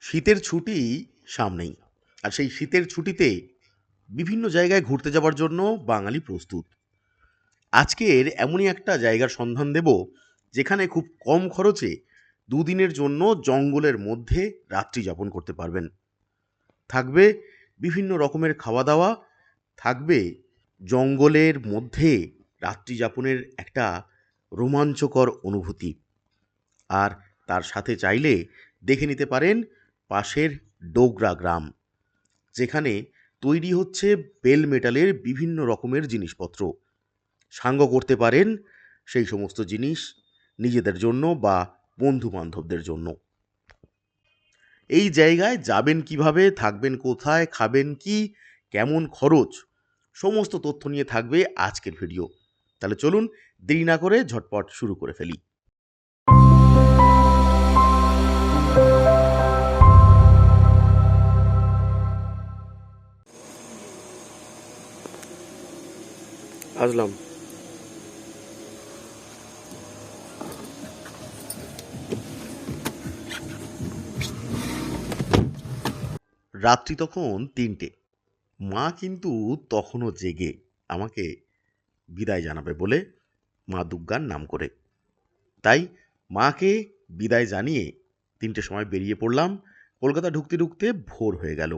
শীতের ছুটি সামনেই। আর সেই শীতের ছুটিতে বিভিন্ন জায়গায় ঘুরতে যাওয়ার জন্য বাঙালি প্রস্তুত। আজকের এমনই একটা জায়গার সন্ধান দেব, যেখানে খুব কম খরচে দুদিনের জন্য জঙ্গলের মধ্যে রাত্রি যাপন করতে পারবেন। থাকবে বিভিন্ন রকমের খাওয়া দাওয়া থাকবে জঙ্গলের মধ্যে রাত্রি যাপনের একটা রোমাঞ্চকর অনুভূতি। আর তার সাথে চাইলে দেখে নিতে পারেন পাশের ডোগরা গ্রাম, যেখানে তৈরি হচ্ছে বেল মেটালের বিভিন্ন রকমের জিনিসপত্র। সাঙ্গ করতে পারেন সেই সমস্ত জিনিস নিজেদের জন্য বা বন্ধু বান্ধবদের জন্য। এই জায়গায় যাবেন কীভাবে, থাকবেন কোথায়, খাবেন কি, কেমন খরচ, সমস্ত তথ্য নিয়ে থাকবে আজকের ভিডিও। তাহলে চলুন দেরি না করে ঝটপট শুরু করে ফেলি। আসলাম। রাত্রি তখন তিনটে। মা কিন্তু তখনও জেগে আমাকে বিদায় জানাবে বলে মা দুর্গার নাম করে। তাই মাকে বিদায় জানিয়ে তিনটে সময় বেরিয়ে পড়লাম। কলকাতা ঢুকতে ঢুকতে ভোর হয়ে গেল।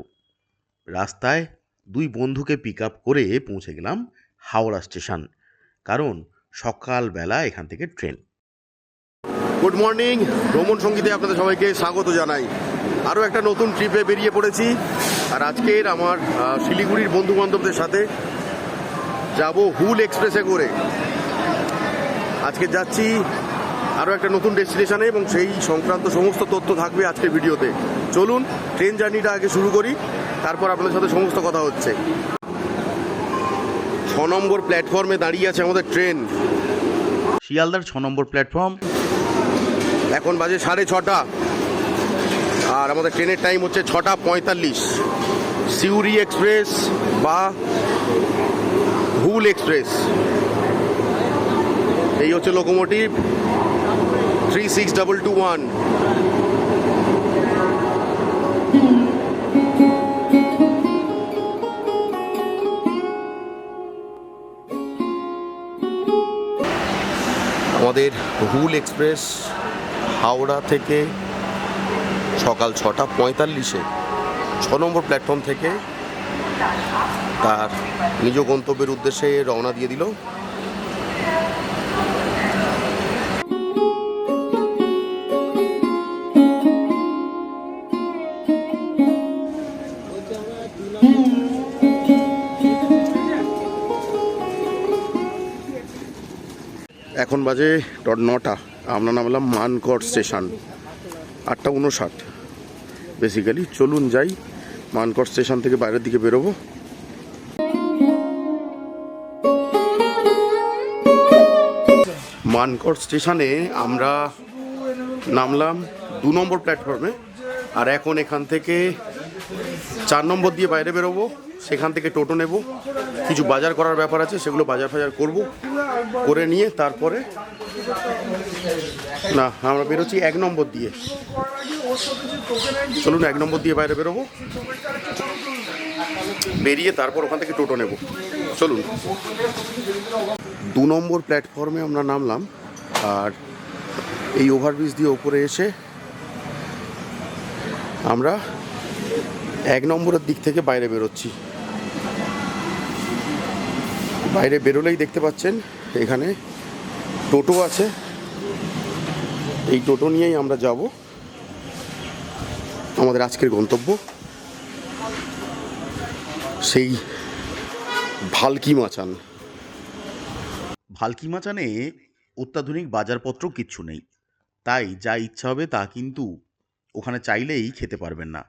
রাস্তায় দুই বন্ধুকে পিক আপ করে পৌঁছে গেলাম হাওড়া স্টেশন। কারণ সকালবেলা এখান থেকে ট্রেন। গুড মর্নিং, ভ্রমণ সঙ্গীতে আপনাদের সবাইকে স্বাগত জানাই। আরও একটা নতুন ট্রিপে বেরিয়ে পড়েছি, আর আজকের আমার শিলিগুড়ির বন্ধু বান্ধবদের সাথে যাব হুল এক্সপ্রেসে করে। আজকে যাচ্ছি আরও একটা নতুন ডেস্টিনেশনে এবং সেই সংক্রান্ত সমস্ত তথ্য থাকবে আজকের ভিডিওতে। চলুন, ট্রেন জার্নিটা আগে শুরু করি, তারপর আপনাদের সাথে সমস্ত কথা হচ্ছে। নম্বর প্ল্যাটফর্মে দাঁড়িয়ে আছে আমাদের ট্রেন। শিয়ালদার ছ নম্বর প্ল্যাটফর্ম। এখন বাজে সাড়ে ছটা। আর আমাদের ট্রেনের টাইম হচ্ছে ছটা পঁয়তাল্লিশ। সিউরি এক্সপ্রেস বা হুল এক্সপ্রেস। এই হচ্ছে locomotive. Three six double two one. আমাদের হুল এক্সপ্রেস হাওড়া থেকে সকাল ছটা পঁয়তাল্লিশে ছ নম্বর প্ল্যাটফর্ম থেকে তার নিজ গন্তব্যের উদ্দেশ্যে রওনা দিয়ে দিল। এখন বাজে নটা। আমরা নামলাম মানকর স্টেশন, আটটা উনষাট বেসিক্যালি চলুন যাই, মানকর স্টেশন থেকে বাইরের দিকে বেরোবো। মানকর স্টেশনে আমরা নামলাম দু নম্বর প্ল্যাটফর্মে, আর এখন এখান থেকে চার নম্বর দিয়ে বাইরে বেরোবো। সেখান থেকে টোটো নেব। কিছু বাজার করার ব্যাপার আছে, সেগুলো বাজার ফাজার করব। করে নিয়ে তারপরে না, আমরা বেরোচ্ছি এক নম্বর দিয়ে। চলুন এক নম্বর দিয়ে বাইরে বেরোবো। বেরিয়ে তারপর ওখান থেকে টোটো নেব। চলুন। দু নম্বর প্ল্যাটফর্মে আমরা নামলাম, আর এই ওভারব্রিজ দিয়ে ওপরে এসে আমরা এক নম্বরের দিক থেকে বাইরে বেরোচ্ছি। বাইরে বেরোলেই দেখতে পাচ্ছেন, এখানে টোটো আছে। এই টোটো নিয়েই আমরা যাব। আমাদের আজকের গন্তব্য। সেই ভালকি মাচান ভালকি মাচানে অত্যাধুনিক বাজারপত্র কিচ্ছু নেই। তাই যা ইচ্ছা হবে তা কিন্তু ওখানে চাইলেই খেতে পারবেন না।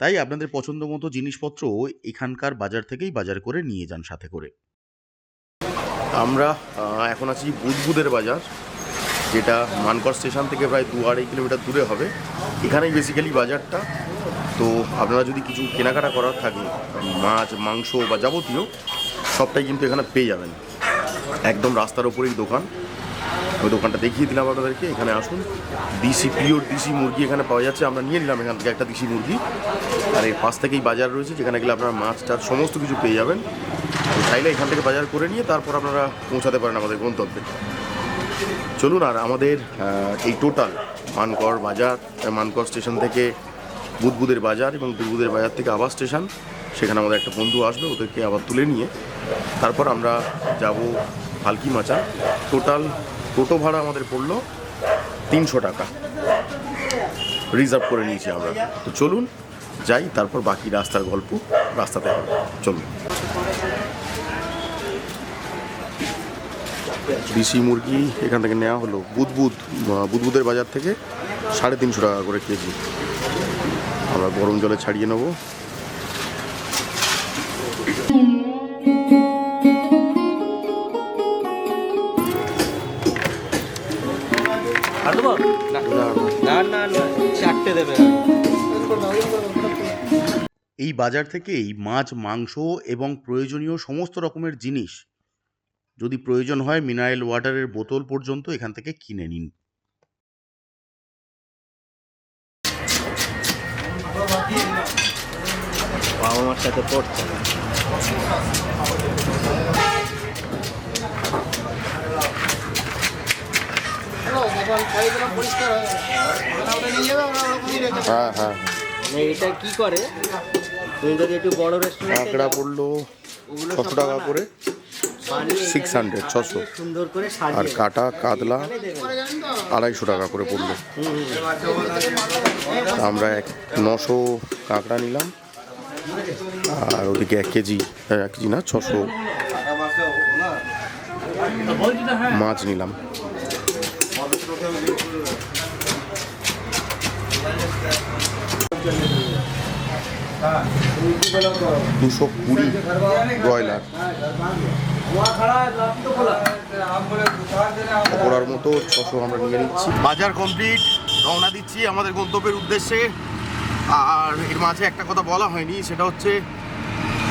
তাই আপনাদের পছন্দ মতো জিনিসপত্র এখানকার বাজার থেকেই বাজার করে নিয়ে যান সাথে করে। আমরা এখন আছি বুধবুদের বাজার, যেটা মানকর স্টেশন থেকে প্রায় দু আড়াই কিলোমিটার দূরে হবে। এখানেই বেসিক্যালি বাজারটা। তো আপনারা যদি কিছু কেনাকাটা করার থাকে, মাছ, মাংস বা যাবতীয়, সবটাই কিন্তু এখানে পেয়ে যাবেন। একদম রাস্তার ওপরেই দোকান। ওই দোকানটা দেখিয়ে দিলাম আপনাদেরকে, এখানে আসুন। দিশি পিওর দিশি মুরগি এখানে পাওয়া যাচ্ছে। আমরা নিয়ে নিলাম এখান থেকে একটা দিশি মুরগি। আর এর পাশ থেকেই বাজার রয়েছে, যেখানে গেলে আপনারা মাছ, টাছ, সমস্ত কিছু পেয়ে যাবেন। চাইলে এখান থেকে বাজার করে নিয়ে তারপর আপনারা পৌঁছাতে পারেন আমাদের গন্তব্যে। চলুন আর আমাদের এই টোটাল মানকর বাজার মানকর স্টেশন থেকে বুধবুদের বাজার এবং বুধবুদের বাজার থেকে আবার স্টেশন। সেখানে আমাদের একটা বন্ধু আসবে, ওদেরকে আবার তুলে নিয়ে তারপর আমরা যাব ফালকি মাচা। টোটাল টোটো ভাড়া আমাদের পড়ল তিনশো টাকা। রিজার্ভ করে নিয়েছি আমরা। তো চলুন যাই তারপর বাকি রাস্তার গল্প রাস্তাতে হবে চলুন দেশি মুরগি এখান থেকে নেওয়া হলো বুধবুদ বুধবুদের বাজার থেকে সাড়ে তিনশো টাকা করে কেজি। আমরা গরম জলে ছাড়িয়ে নেব। না না না চারটে দেবে। এই বাজার থেকেই মাছ মাংস এবং প্রয়োজনীয় সমস্ত রকমের জিনিস যদি প্রয়োজন হয় মিনারেল ওয়াটারের বোতল পর্যন্ত এখান থেকে কিনে নিন। বাবা মার সাথে পড়ছে হ্যাঁ হ্যাঁ। মানে এটা কি করে? তুমি যদি একটু বড় রেস্টুরেন্টে কাঁকড়া পড়ল ছশো টাকা করে। সিক্স হান্ড্রেড ছশো। আর কাটা কাতলা আড়াইশো টাকা করে পড়ল। আমরা এক নশো কাঁকড়া নিলাম। আর ওদিকে এক কেজি এক কেজি না ছশো মাছ নিলাম। দুশো কুড়ি ব্রয়লার। পড়ার মতো ছশো আমরা নিয়ে নিচ্ছি। বাজার কমপ্লিট, রওনা দিচ্ছি আমাদের গন্তব্যের উদ্দেশ্যে। আর এর মাঝে একটা কথা বলা হয়নি, সেটা হচ্ছে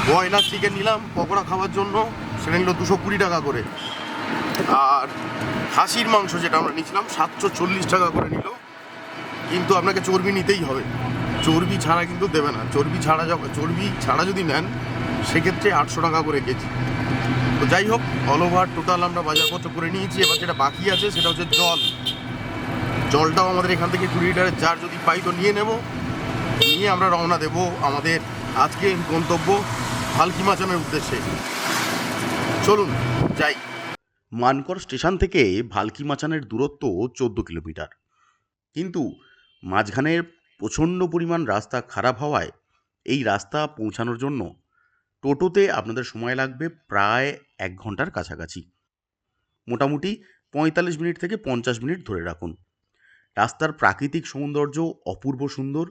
ব্রয়লার চিকেন নিলাম পকোড়া খাওয়ার জন্য। সেটা নিল দুশো কুড়ি টাকা করে। আর খাসির মাংস যেটা আমরা নিয়েছিলাম, সাতশো চল্লিশ টাকা করে নিল। কিন্তু আপনাকে চর্বি নিতেই হবে। চর্বি ছাড়া কিন্তু দেবে না। চর্বি ছাড়া যখন চর্বি ছাড়া যদি নেন, সেক্ষেত্রে আটশো টাকা করে কেজি। তো যাই হোক অল ওভার টোটাল আমরা বাজারপত্র করে নিয়েছি। এবার যেটা বাকি আছে, সেটা হচ্ছে জল। জলটাও আমাদের এখান থেকে কুড়ি লিটারের জার যদি পাই, তো নিয়ে নেব। নিয়ে আমরা রওনা দেব আমাদের আজকে গন্তব্য হালকি মাচানের উদ্দেশ্যে। চলুন, যাই। মানকর স্টেশন থেকে ভালকি মাচানের দূরত্ব চোদ্দ কিলোমিটার। কিন্তু মাঝখানের প্রচণ্ড পরিমাণ রাস্তা খারাপ হওয়ায় এই রাস্তা পৌঁছানোর জন্য টোটোতে আপনাদের সময় লাগবে প্রায় এক ঘণ্টার কাছাকাছি। মোটামুটি পঁয়তাল্লিশ মিনিট থেকে পঞ্চাশ মিনিট ধরে রাখুন। রাস্তার প্রাকৃতিক সৌন্দর্য অপূর্ব সুন্দর।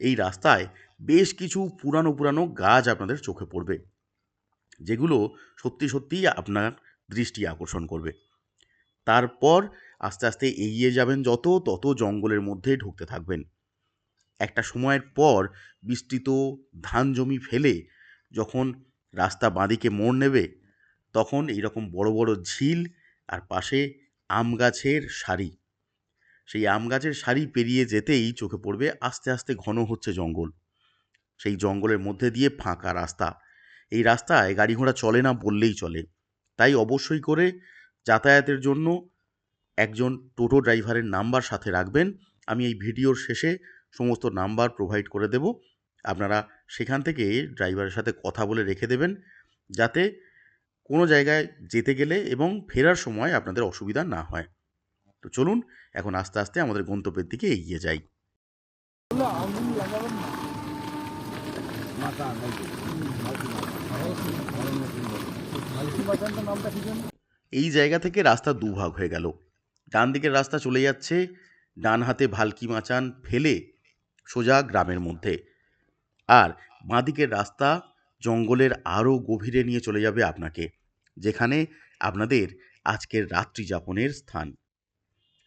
এই রাস্তায় বেশ কিছু পুরানো পুরানো গাছ আপনাদের চোখে পড়বে, যেগুলো সত্যি সত্যিই আপনার দৃষ্টি আকর্ষণ করবে। তারপর আস্তে আস্তে এগিয়ে যাবেন যত তত জঙ্গলের মধ্যে ঢুকতে থাকবেন। একটা সময়ের পর বিস্তৃত ধান জমি ফেলে যখন রাস্তা বাঁদিকে মোড় নেবে, তখন এইরকম বড় বড় ঝিল আর পাশে আম গাছের সারি। সেই আম গাছের সারি পেরিয়ে যেতেই চোখে পড়বে আস্তে আস্তে ঘন হচ্ছে জঙ্গল। সেই জঙ্গলের মধ্যে দিয়ে ফাঁকা রাস্তা। এই রাস্তায় গাড়ি ঘোড়া চলে না বললেই চলে। তাই অবশ্যই করে যাতায়াতের জন্য একজন টোটো ড্রাইভারের নাম্বার সাথে রাখবেন। আমি এই ভিডিওর শেষে সমস্ত নাম্বার প্রোভাইড করে দেব। আপনারা সেখান থেকে ড্রাইভারের সাথে কথা বলে রেখে দেবেন, যাতে কোনো জায়গায় যেতে গেলে এবং ফেরার সময় আপনাদের অসুবিধা না হয়। তো চলুন, এখন আস্তে আস্তে আমাদের গন্তব্যের দিকে এগিয়ে যাই। এই জায়গা থেকে রাস্তা দুভাগ হয়ে গেল। ডান দিকের রাস্তা চলে যাচ্ছে ডান হাতে ভালকি মাচান ফেলে সোজা গ্রামের মধ্যে। আর বাঁদিকের রাস্তা জঙ্গলের আরও গভীরে নিয়ে চলে যাবে আপনাকে, যেখানে আপনাদের আজকের রাত্রি যাপনের স্থান।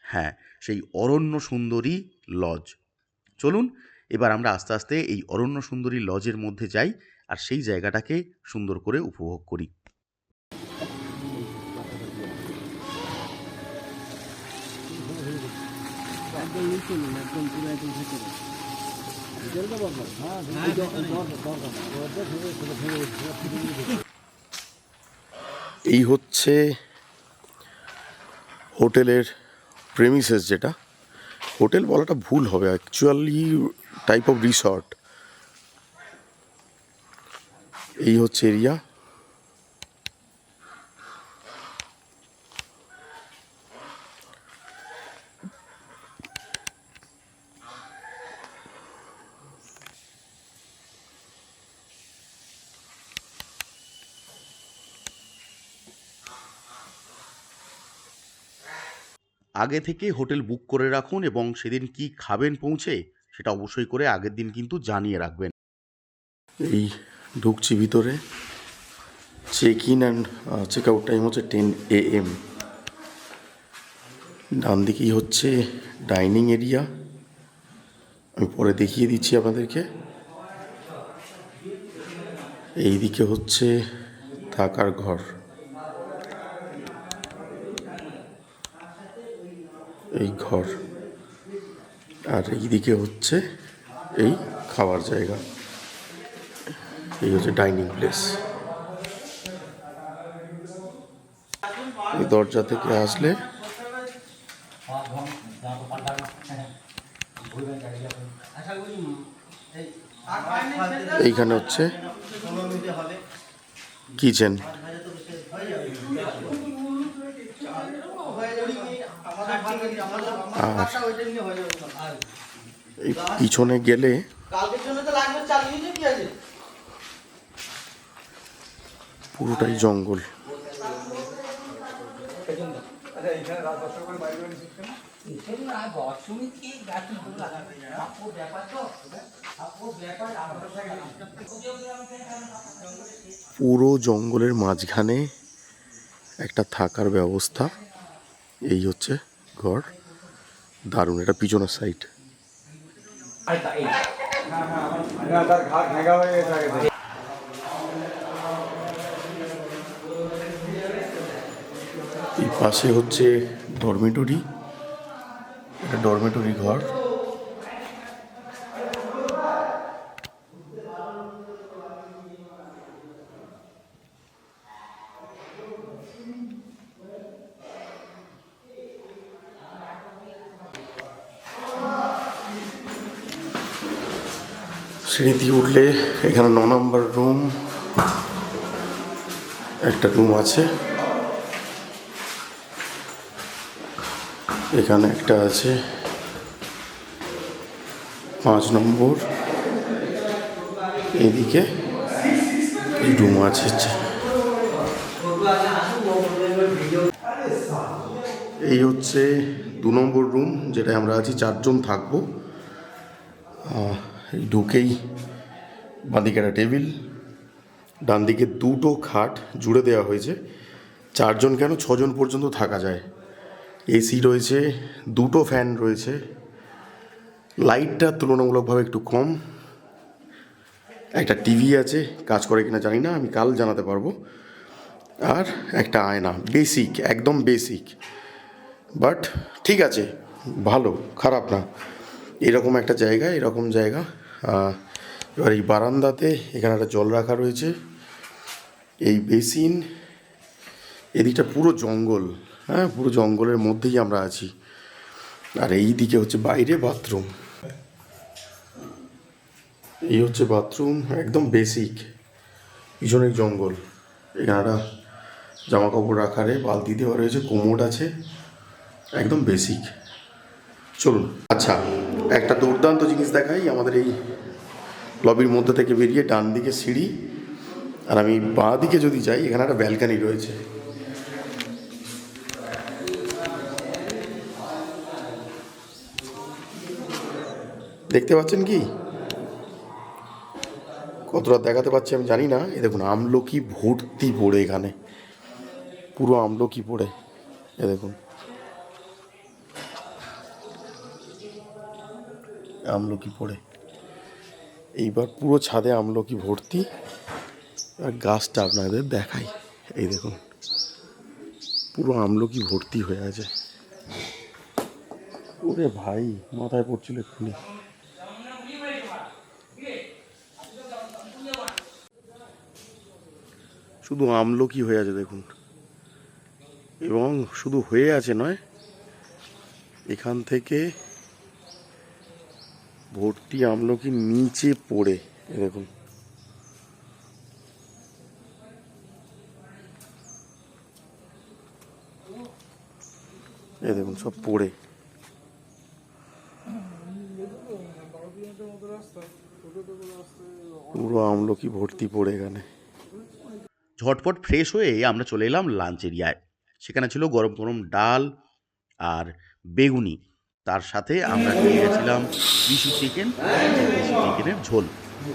হ্যাঁ সেই অরণ্য সুন্দরী লজ। চলুন, এবার আমরা আস্তে আস্তে এই অরণ্য সুন্দরী লজের মধ্যে যাই আর সেই জায়গাটাকে সুন্দর করে উপভোগ করি। চলুন একদম পুরো একদম এই হচ্ছে হোটেলের প্রেমিসেস যেটা। হোটেল বলাটা ভুল হবে অ্যাকচুয়ালি টাইপ অফ রিসর্ট এই হচ্ছে এরিয়া আগে থেকে হোটেল বুক করে রাখুন এবং সেদিন কি খাবেন পৌঁছে সেটা অবশ্যই করে আগের দিন কিন্তু জানিয়ে রাখবেন। এই ঢুকছি ভিতরে। Check in and check out time হচ্ছে টেন এ এম ডান দিকেই হচ্ছে ডাইনিং এরিয়া আমি পরে দেখিয়ে দিচ্ছি আপনাদেরকে। এই দিকে হচ্ছে থাকার ঘর। এই ঘর। আর এইদিকে হচ্ছে এই খাওয়ার জায়গা। এই হচ্ছে ডাইনিং প্লেস। এই দরজা থেকে আসলে এইখানে হচ্ছে কিচেন। আর এই পিছনে গেলে পুরোটাই জঙ্গল। পুরো জঙ্গলের মাঝখানে একটা থাকার ব্যবস্থা। এই হচ্ছে ঘর। দারুণ এটা পিছনের সাইড এই পাশে হচ্ছে ডরমেটরি এটা ডরমেটরি ঘর। সিঁড়ি দিয়ে উঠলে, এখানে ন নম্বর রুম, একটা রুম আছে। এখানে একটা আছে, পাঁচ নম্বর। এদিকে রুম আছে। এই হচ্ছে দু নম্বর রুম, যেটায় আমরা আছি, চারজন থাকব। ঢুকেই বাঁদিকে একটা টেবিল ডান দিকে দুটো খাট জুড়ে দেওয়া হয়েছে। চারজন কেন? ছজন পর্যন্ত থাকা যায়। এসি রয়েছে, দুটো ফ্যান রয়েছে। লাইটটা তুলনামূলকভাবে একটু কম। একটা টিভি আছে, কাজ করে কিনা জানি না, আমি কাল জানাতে পারব। আর একটা আয়না বেসিক একদম বেসিক বাট ঠিক আছে, ভালো, খারাপ না। এরকম একটা জায়গা, এরকম জায়গা। এবার এই বারান্দাতে এখানে একটা জল রাখা রয়েছে। এই বেসিন, এদিকটা পুরো জঙ্গল হ্যাঁ পুরো জঙ্গলের মধ্যেই আমরা আছি। আর এই দিকে হচ্ছে বাইরে বাথরুম। এই হচ্ছে বাথরুম, একদম বেসিক, পিছনের জঙ্গল। এখানে একটা জামা কাপড় রাখারে বালতি দেওয়া রয়েছে কোমোড আছে, একদম বেসিক। চলুন আচ্ছা। একটা দুর্দান্ত জিনিস দেখাই আমাদের এই লবির মধ্যে থেকে বেরিয়ে ডান দিকে সিঁড়ি। আর আমি বাঁ দিকে যদি যাই, এখানে একটা ব্যালকানি রয়েছে। দেখতে পাচ্ছেন কি? কতটা দেখাতে পাচ্ছি আমি জানি না। এ দেখুন, আমলকি ভর্তি পড়ে এখানে। পুরো আমলকি পড়ে। এ দেখুন। আমলকি পড়ে। এইবার পুরো ছাদে আমলকি ভর্তি। আর গাছটা আপনাদের দেখাই। এই দেখুন, পুরো আমলকি ভর্তি হয়ে আছে। ওরে ভাই, মাথায় পড়ছিল এক্ষুনি। শুধু আমলকি হয়ে আছে, দেখুন। এবং শুধু হয়ে আছে নয়, এখান থেকে ভর্তি আমলকি নিচে পড়ে দেখুন। এ দেখুন, সব পড়ে। পুরো আমলকি ভর্তি পড়ে এখানে। ঝটপট ফ্রেশ হয়ে আমরা চলে এলাম লাঞ্চ এরিয়ায় সেখানে ছিল গরম গরম ডাল আর বেগুনি। তার সাথে আমরা নিয়ে গেছিলাম বিশি চিকেন বিশি চিকেনের ঝোল।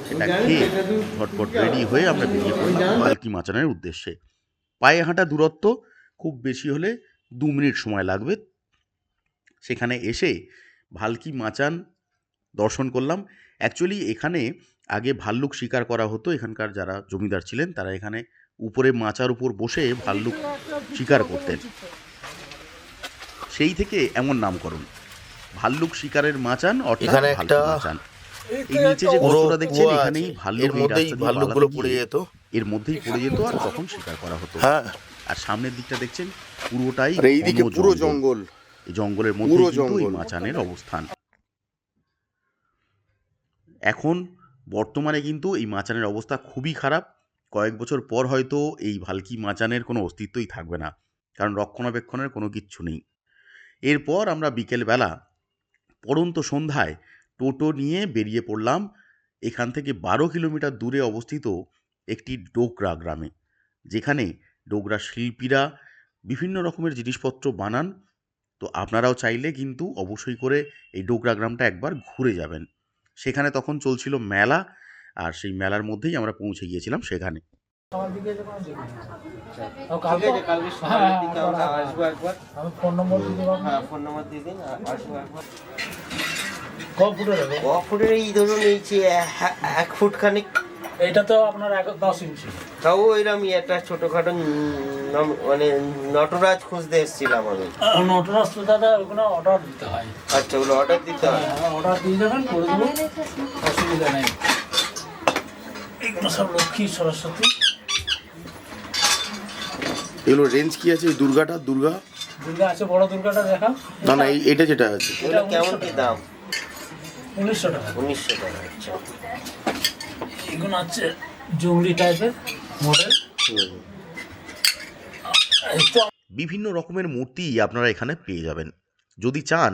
সেটা খেয়ে ঝটপট রেডি হয়ে আমরা বেরিয়ে পড়লাম পালকি মাচানের উদ্দেশ্যে। পায়ে হাঁটা দূরত্ব খুব বেশি হলে দু মিনিট সময় লাগবে। সেখানে এসে ভালকি মাচান দর্শন করলাম। অ্যাকচুয়ালি এখানে আগে ভাল্লুক শিকার করা হতো। এখানকার যারা জমিদার ছিলেন, তারা এখানে উপরে মাচার উপর বসে ভাল্লুক শিকার করতেন। সেই থেকে এমন নামকরণ। ভাল্লুক শিকারের মাচান অর্থাৎ এখানে একটা মাচান। এই নিচে যে গর্তটা দেখছেন এখানেই। ভাল্লুক মধ্যেই ভাল্লুকগুলো পড়ে যেত। এর মধ্যেই পড়ে যেত আর তখন শিকার করা হতো। হ্যাঁ। আর সামনের দিকটা দেখছেন পুরোটাই আর এইদিকে পুরো জঙ্গল। এই জঙ্গলের মধ্যে কিন্তু এই মাচানের অবস্থান। এখন বর্তমানে কিন্তু এই মাচানের অবস্থা খুবই খারাপ। কয়েক বছর পর হয়তো এই ভালকি মাচানের কোনো অস্তিত্বই থাকবে না কারণ রক্ষণাবেক্ষণের কোনো কিচ্ছু নেই। এরপর আমরা বিকেলবেলা পড়ন্ত সন্ধ্যায় টোটো নিয়ে বেরিয়ে পড়লাম এখান থেকে বারো কিলোমিটার দূরে অবস্থিত একটি ডোকরা গ্রামে যেখানে ডোগরা শিল্পীরা বিভিন্ন রকমের জিনিসপত্র বানান। তো আপনারাও চাইলে কিন্তু অবশ্যই করে এই ডোগরা গ্রামটা একবার ঘুরে যাবেন। সেখানে তখন চলছিল মেলা আর সেই মেলার মধ্যেই আমরা পৌঁছে গিয়েছিলাম সেখানে। ফোন নম্বর দিতে পারব হ্যাঁ ফোন নাম্বার দিয়ে দিন আসব একবার। ক ফুটের এই ধরুন এই যে এক- এক ফুট খানিক। এইটা তো আপনার এক দশ ইঞ্চি। তাও এরকমই একটা ছোটখাটো মানে নটরাজ খুঁজতে এসেছিলাম আমি। নটরাজ তো দাদা ওখানে অর্ডার দিতে হয়। আচ্ছা ওগুলো অর্ডার দিতে হবে অর্ডার দিয়ে যাবেন করে দেবো। অসুবিধা নেই। এগুলো সব লক্ষ্মী সরস্বতী। এগুলো রেঞ্জ কি আছে? দুর্গাটা দুর্গা? দুর্গা আছে বড় দুর্গাটা দেখা না না এই- এটা যেটা আছে। এগুলো কেমন কি দাম? উনিশশো টাকা। উনিশশো টাকা আচ্ছা। এগুলো হচ্ছে জঙ্গলি টাইপের মডেল বিভিন্ন রকমের মূর্তি আপনারা এখানে পেয়ে যাবেন। যদি চান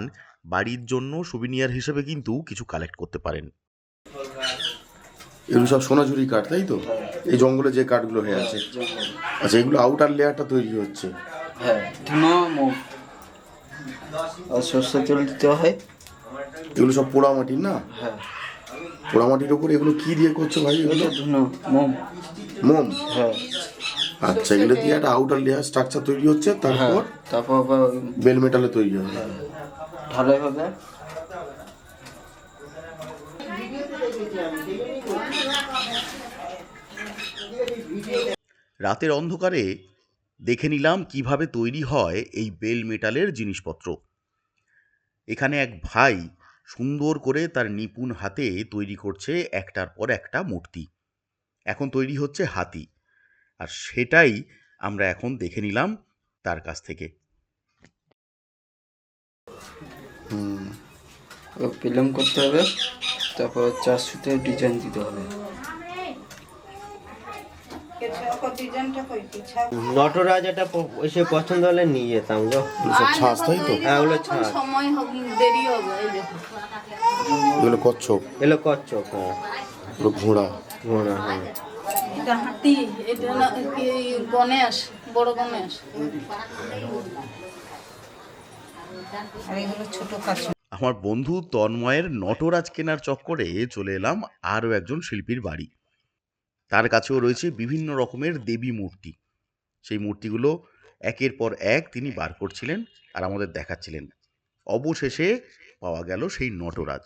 বাড়ির জন্য সুবিনিয়ার হিসেবে কিন্তু কিছু কালেক্ট করতে পারেন। এগুলো সব সোনাঝুরি কাঠ তাই তো? এই জঙ্গলে যে কাঠগুলো হয়ে আছে। আচ্ছা এগুলো আউটার লেয়ারটা তৈরি হচ্ছে। হ্যাঁ। ধুনো মুখ আর সর্ষে তেল দিতে হয়। এগুলো সব পোড়া পোড়ামাটির না? হ্যাঁ। পোড়ামাটির ওপর এগুলো কি দিয়ে করছ ভাই এগুলো? মোম। মোম? হ্যাঁ। আচ্ছা এগুলো দিয়ে একটা আউটার লেয়ার স্ট্রাকচার তৈরি হচ্ছে তারপর? তারপর বেল মেটালে তৈরি হবে। ঢালাই হবে। রাতের অন্ধকারে দেখে নিলাম কীভাবে তৈরি হয় এই বেল মেটালের জিনিসপত্র। এখানে এক ভাই সুন্দর করে তার নিপুণ হাতে তৈরি করছে একটার পর একটা মূর্তি। এখন তৈরি হচ্ছে হাতি। আর সেটাই আমরা এখন দেখে নিলাম তার কাছ থেকে। ফিল্ম করতে হবে, তারপর চার সুতে ডিজাইন দিতে হবে। নটরাজ এটা এসে পছন্দ হলে নিয়ে যেতাম গো ছাঁচ তাই তো? হ্যাঁ ওগুলো ছাড় সময় হবে দেরি হবে এগুলো কচ্ছপ। এগুলো কচ্ছপ হ্যাঁ। ঘোড়া। ঘোড়া হ্যাঁ। এটা হাতি এটা না গণেশ বড় গণেশ আর এগুলো ছোট কাছে আমার বন্ধু তন্ময়ের নটরাজ কেনার চক্করে চলে এলাম আরও একজন শিল্পীর বাড়ি। তার কাছেও রয়েছে বিভিন্ন রকমের দেবী মূর্তি। সেই মূর্তিগুলো একের পর এক তিনি বার করছিলেন আর আমাদের দেখাচ্ছিলেন। অবশেষে পাওয়া গেল সেই নটরাজ।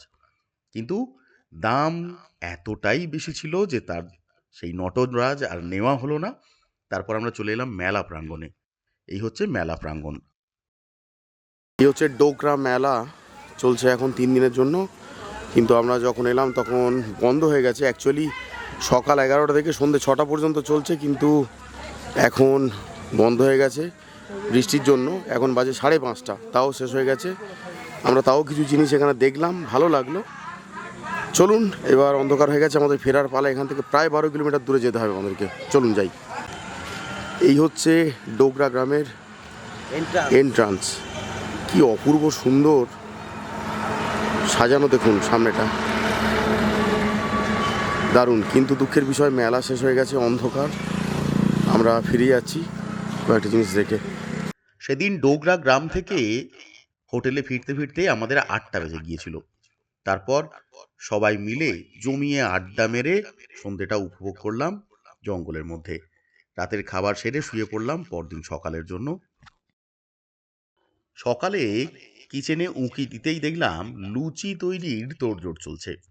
কিন্তু দাম এতটাই বেশি ছিল যে তার সেই নটরাজ আর নেওয়া হলো না। তারপর আমরা চলে এলাম মেলা প্রাঙ্গণে। এই হচ্ছে মেলা প্রাঙ্গণ। এই হচ্ছে ডোকরা মেলা। চলছে এখন তিন দিনের জন্য। কিন্তু আমরা যখন এলাম তখন বন্ধ হয়ে গেছে। অ্যাকচুয়ালি সকাল এগারোটা থেকে সন্ধে ছটা পর্যন্ত চলছে কিন্তু এখন বন্ধ হয়ে গেছে বৃষ্টির জন্য। এখন বাজে সাড়ে পাঁচটা তাও শেষ হয়ে গেছে। আমরা তাও কিছু জিনিস এখানে দেখলাম ভালো লাগল। চলুন এবার অন্ধকার হয়ে গেছে আমাদের ফেরার পালা এখান থেকে প্রায় বারো কিলোমিটার দূরে যেতে হবে আমাদেরকে। চলুন যাই। এই হচ্ছে ডোগরা গ্রামের এন্ট্রান্স কি অপূর্ব সুন্দর সাজানো দেখুন সামনেটা। দারুণ। কিন্তু দুঃখের বিষয়, মেলা শেষ হয়ে গেছে, অন্ধকার। আমরা ফিরে যাচ্ছি। কয়েকটা জিনিস দেখে। সেদিন ডোগরা গ্রাম থেকে হোটেলে ফিরতে ফিরতে আমাদের আটটা বেজে গিয়েছিল। তারপর সবাই মিলে জমিয়ে আড্ডা মেরে সন্ধেটা উপভোগ করলাম জঙ্গলের মধ্যে। রাতের খাবার সেরে শুয়ে পড়লাম পরদিন সকালের জন্য। সকালে কিচেনে উঁকি দিতেই দেখলাম লুচি তৈরির তোড়জোড় চলছে।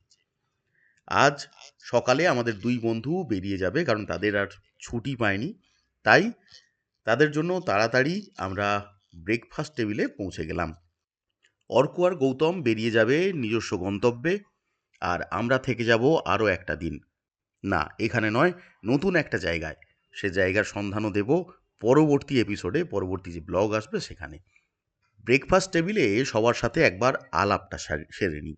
আজ সকালে আমাদের দুই বন্ধু বেরিয়ে যাবে, কারণ তাদের আর ছুটি পায়নি। তাই তাদের জন্য তাড়াতাড়ি আমরা ব্রেকফাস্ট টেবিলে পৌঁছে গেলাম। অর্ক আর গৌতম বেরিয়ে যাবে নিজস্ব গন্তব্যে, আর আমরা থেকে যাব আরও একটা দিন। না, এখানে নয়, নতুন একটা জায়গায়। সে জায়গার সন্ধানও দেব পরবর্তী এপিসোডে পরবর্তী যে ব্লগ আসবে সেখানে। ব্রেকফাস্ট টেবিলে সবার সাথে একবার আলাপটা সার- নিই।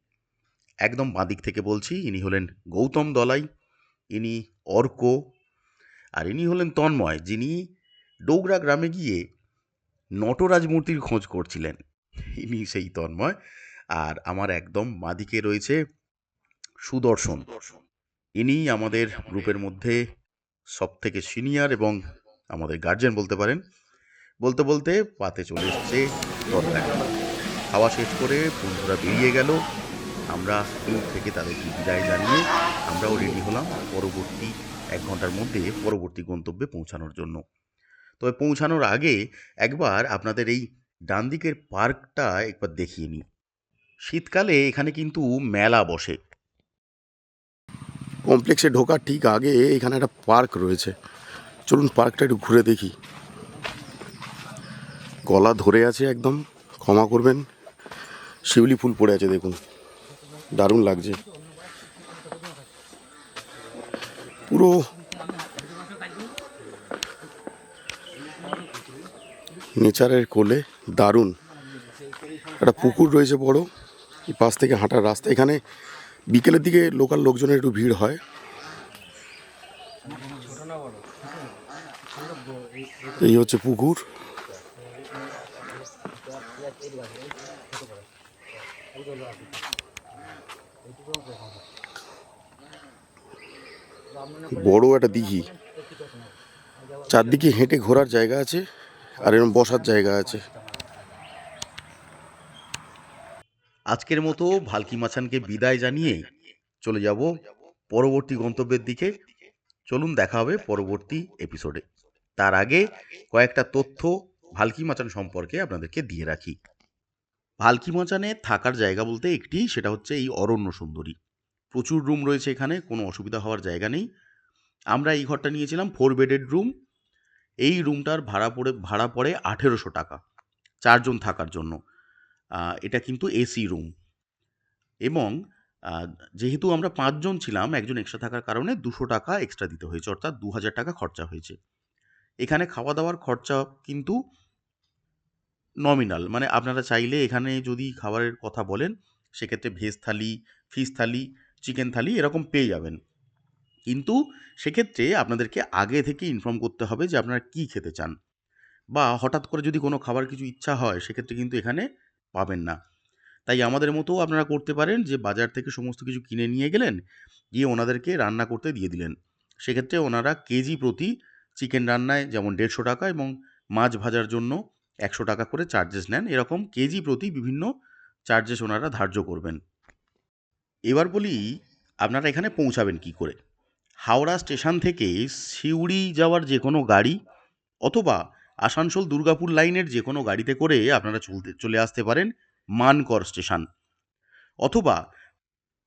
একদম বাঁদিক থেকে বলছি, ইনি হলেন গৌতম দলাই, ইনি অর্ক, আর ইনি হলেন তন্ময়, যিনি ডোগরা গ্রামে গিয়ে নটরাজ মূর্তির খোঁজ করছিলেন। ইনি সেই তন্ময়, আর আমার একদম বাঁদিকে রয়েছে সুদর্শন। ইনি আমাদের গ্রুপের মধ্যে সব থেকে সিনিয়র এবং আমাদের গার্জেন বলতে পারেন। বলতে বলতে পাতে চলে এসছে খাওয়া শেষ করে বন্ধুরা বেরিয়ে গেল। আমরা দূর থেকে তাদেরকে বিদায় জানিয়ে আমরাও রেডি হলাম পরবর্তী এক ঘণ্টার মধ্যে পরবর্তী গন্তব্যে পৌঁছানোর জন্য। তবে পৌঁছানোর আগে একবার আপনাদের এই ডান দিকের পার্কটা একবার দেখিয়ে নিই। শীতকালে এখানে কিন্তু মেলা বসে। কমপ্লেক্সে ঢোকার ঠিক আগে এখানে একটা পার্ক রয়েছে। চলুন পার্কটা একটু ঘুরে দেখি। গলা ধরে আছে একদম, ক্ষমা করবেন। শিউলি ফুল পড়ে আছে, দেখুন। দারুণ লাগছে। পুরো নেচারের কোলে দারুণ। একটা পুকুর রয়েছে বড়, এই পাশ থেকে হাঁটার রাস্তা। এখানে বিকেলের দিকে লোকাল লোকজনের একটু ভিড় হয়। এই হচ্ছে পুকুর। বড় একটা দিঘি। চারদিকে হেঁটে ঘোরার জায়গা আছে, আর এরকম বসার জায়গা আছে। আজকের মতো ভালকি মাছানকে বিদায় জানিয়ে চলে যাব পরবর্তী গন্তব্যের দিকে। চলুন দেখা হবে পরবর্তী এপিসোডে তার আগে কয়েকটা তথ্য ভালকি মাচান সম্পর্কে আপনাদেরকে দিয়ে রাখি। ভালকি মাচানে থাকার জায়গা বলতে একটি, সেটা হচ্ছে এই অরণ্য সুন্দরী। প্রচুর রুম রয়েছে এখানে, কোনো অসুবিধা হওয়ার জায়গা নেই। আমরা এই ঘরটা নিয়েছিলাম ফোর বেডেড রুম এই রুমটার ভাড়া পড়ে ভাড়া পড়ে আঠেরোশো টাকা, চারজন থাকার জন্য। এটা কিন্তু এসি রুম এবং যেহেতু আমরা পাঁচজন ছিলাম, একজন এক্সট্রা থাকার কারণে দুশো টাকা এক্সট্রা দিতে হয়েছে, অর্থাৎ দু হাজার টাকা খরচা হয়েছে। এখানে খাওয়া দাওয়ার খরচা কিন্তু নমিনাল মানে আপনারা চাইলে এখানে যদি খাবারের কথা বলেন, সেক্ষেত্রে veg thali fish thali chicken thali এরকম পেয়ে যাবেন। কিন্তু সেক্ষেত্রে আপনাদেরকে আগে থেকে ইনফর্ম করতে হবে যে আপনারা কী খেতে চান। বা হঠাৎ করে যদি কোনো খাবার কিছু ইচ্ছা হয়, সেক্ষেত্রে কিন্তু এখানে পাবেন না। তাই আমাদের মতো আপনারা করতে পারেন যে বাজার থেকে সমস্ত কিছু কিনে নিয়ে গেলেন, গিয়ে ওনাদেরকে রান্না করতে দিয়ে দিলেন। সেক্ষেত্রে ওনারা কেজি প্রতি চিকেন রান্নায় যেমন দেড়শো টাকা এবং মাছ ভাজার জন্য একশো টাকা করে চার্জেস নেন। এরকম কেজি প্রতি বিভিন্ন চার্জেস ওনারা ধার্য করবেন। এবার বলি, আপনারা এখানে পৌঁছাবেন কি করে? হাওড়া স্টেশন থেকে সিউড়ি যাওয়ার যে কোনো গাড়ি অথবা আসানসোল দুর্গাপুর লাইনের যে কোনো গাড়িতে করে আপনারা চলতে, চলে আসতে পারেন মানকর স্টেশন। অথবা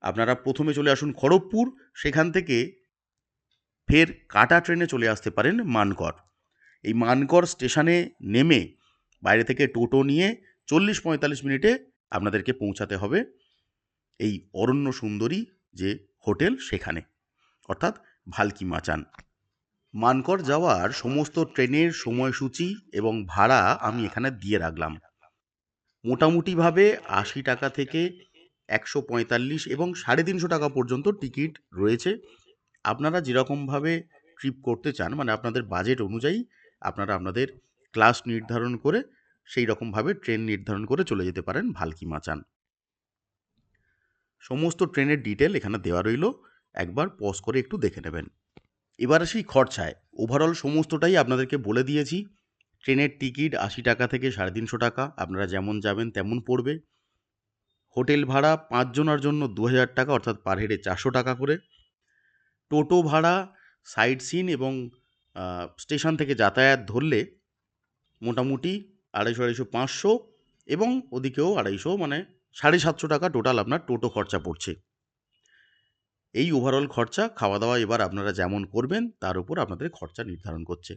আপনারা প্রথমে চলে আসুন খড়গপুর, সেখান থেকে ফের কাটা ট্রেনে চলে আসতে পারেন মানকর। এই মানকর স্টেশনে নেমে বাইরে থেকে টোটো নিয়ে চল্লিশ পঁয়তাল্লিশ মিনিটে আপনাদেরকে পৌঁছাতে হবে। এই অরণ্য সুন্দরী যে হোটেল সেখানে। অর্থাৎ ভালকি মাচান মানকর যাওয়ার সমস্ত ট্রেনের সময়সূচি এবং ভাড়া আমি এখানে দিয়ে রাখলাম। মোটামুটিভাবে আশি টাকা থেকে একশো পঁয়তাল্লিশ এবং সাড়ে তিনশো টাকা পর্যন্ত টিকিট রয়েছে। আপনারা যেরকমভাবে ট্রিপ করতে চান মানে আপনাদের বাজেট অনুযায়ী আপনারা আপনাদের ক্লাস নির্ধারণ করে সেই রকমভাবে ট্রেন নির্ধারণ করে চলে যেতে পারেন ভালকি মাচান সমস্ত ট্রেনের ডিটেল এখানে দেওয়া রইল। একবার পজ করে একটু দেখে নেবেন। এবার আসি খরচায়। ওভারঅল সমস্তটাই আপনাদেরকে বলে দিয়েছি। ট্রেনের টিকিট আশি টাকা থেকে সাড়ে তিনশো টাকা। আপনারা যেমন যাবেন তেমন পড়বে। হোটেল ভাড়া পাঁচজনের জন্য দু হাজার টাকা, অর্থাৎ পার হেডে চারশো টাকা করে। টোটো ভাড়া সাইট সিন এবং স্টেশন থেকে যাতায়াত ধরলে মোটামুটি আড়াইশো আড়াইশো, পাঁচশো এবং ওদিকেও আড়াইশো মানে সাড়ে সাতশো টাকা টোটাল আপনার টোটো খরচা পড়ছে। এই ওভারঅল খরচা খাওয়া দাওয়া এবার আপনারা যেমন করবেন, তার উপর আপনাদের খরচা নির্ধারণ করছে।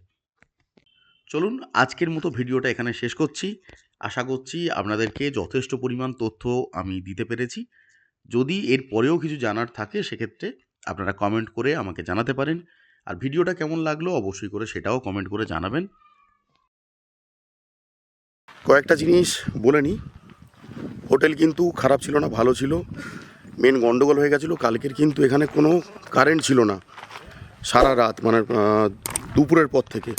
চলুন, আজকের মতো ভিডিওটা এখানে শেষ করছি। আশা করছি আপনাদেরকে যথেষ্ট পরিমাণ তথ্য আমি দিতে পেরেছি। যদি এর পরেও কিছু জানার থাকে, সেক্ষেত্রে আপনারা কমেন্ট করে আমাকে জানাতে পারেন। আর ভিডিওটা কেমন লাগল, অবশ্যই করে সেটাও কমেন্ট করে জানাবেন। কয়েকটা জিনিস বলে নিই। হোটেল কিন্তু খারাপ ছিল না, ভালো ছিল। মেন গন্ডগোল হয়ে গেছিল, কালকের কিন্তু এখানে কোনো কারেন্ট ছিল না। সারা রাত মানে দুপুরের পর থেকে।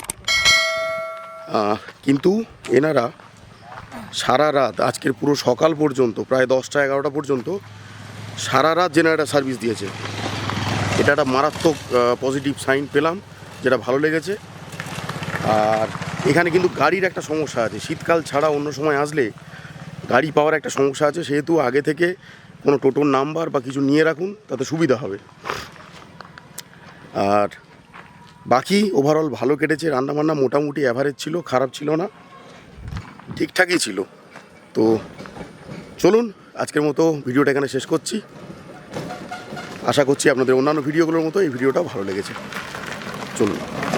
কিন্তু এনারা সারা রাত, আজকের পুরো সকাল পর্যন্ত, প্রায় দশটা, এগারোটা পর্যন্ত সারা রাত জেনারেটার সার্ভিস দিয়েছে। এটা একটা মারাত্মক পজিটিভ সাইন পেলাম, যেটা ভালো লেগেছে। আর এখানে কিন্তু গাড়ির একটা সমস্যা আছে। শীতকাল ছাড়া অন্য সময় আসলে গাড়ি পাওয়ার একটা সমস্যা আছে, সেহেতু আগে থেকে কোনো টোটোর নাম্বার বা কিছু নিয়ে রাখুন, তাতে সুবিধা হবে। আর বাকি ওভারঅল ভালো কেটেছে, রান্নাবান্না মোটামুটি অ্যাভারেজ ছিল, খারাপ ছিল না, ঠিকঠাকই ছিল। তো চলুন, আজকের মতো ভিডিওটা এখানে শেষ করছি। আশা করছি আপনাদের অন্যান্য ভিডিওগুলোর মতো এই ভিডিওটাও ভালো লেগেছে। চলুন।